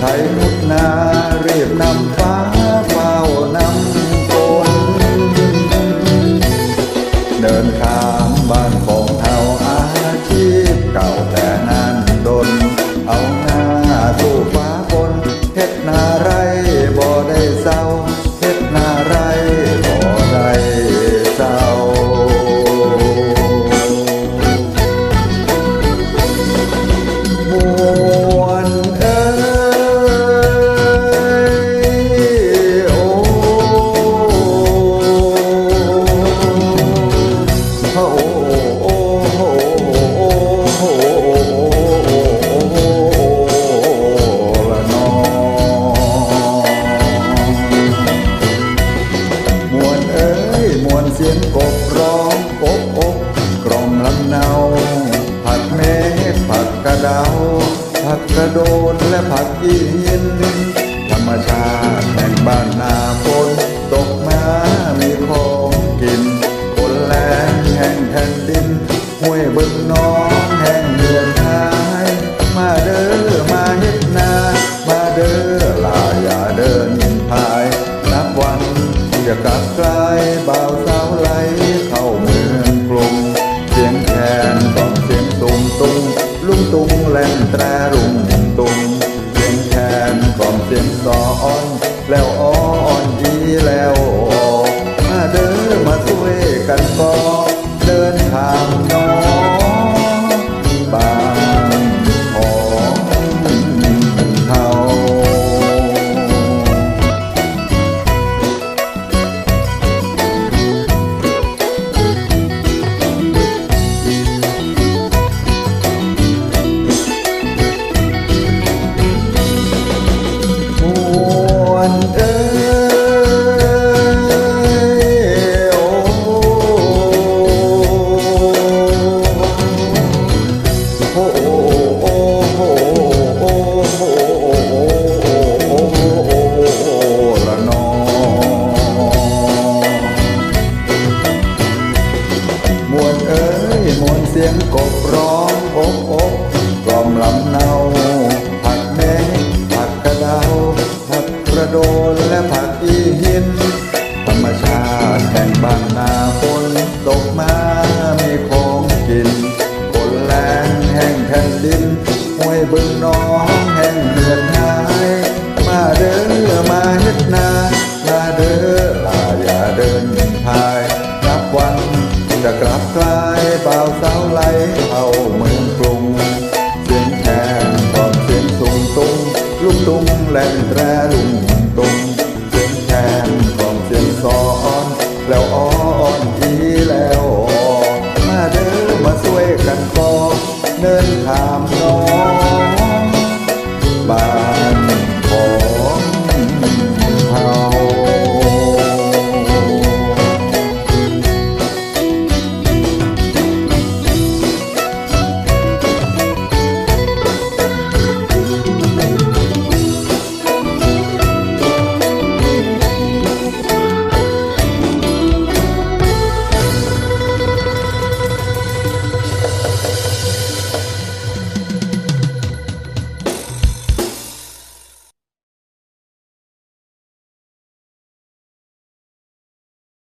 ดไถมุดนาเรียบนำฟ้า ผัดกระโดดและผัดยีหินธรรมชาติแห่งบ้านนาฝนตกมามีของกินคนแรงแห่งแผ่นดินห้วยบึงน้อง ลุงตุงแลนแตรรุงตุงเสียงแคนกล่อมเสียงสอนแล้วอ้อ มนเสียงกบร้องอกอกกล่อมลำเนาผัดเมฆผัดกระเดาผัดกระโดนและผัดอีหิน ธรรมชาติแห่งบ้านนาฝนตกมามีของกินคนแรงแห่งแผ่นดินห้วยบึงน้องแห่งเมืองไทยมาเด้อมาเฮ็ดนา มาเด้อ จะกลับกลายเปล่าสาวไหลเข้าเมืองกรุงเสียงแทนความเสียงสูงตุ้งลูกตุ้งแล่นแตรลุง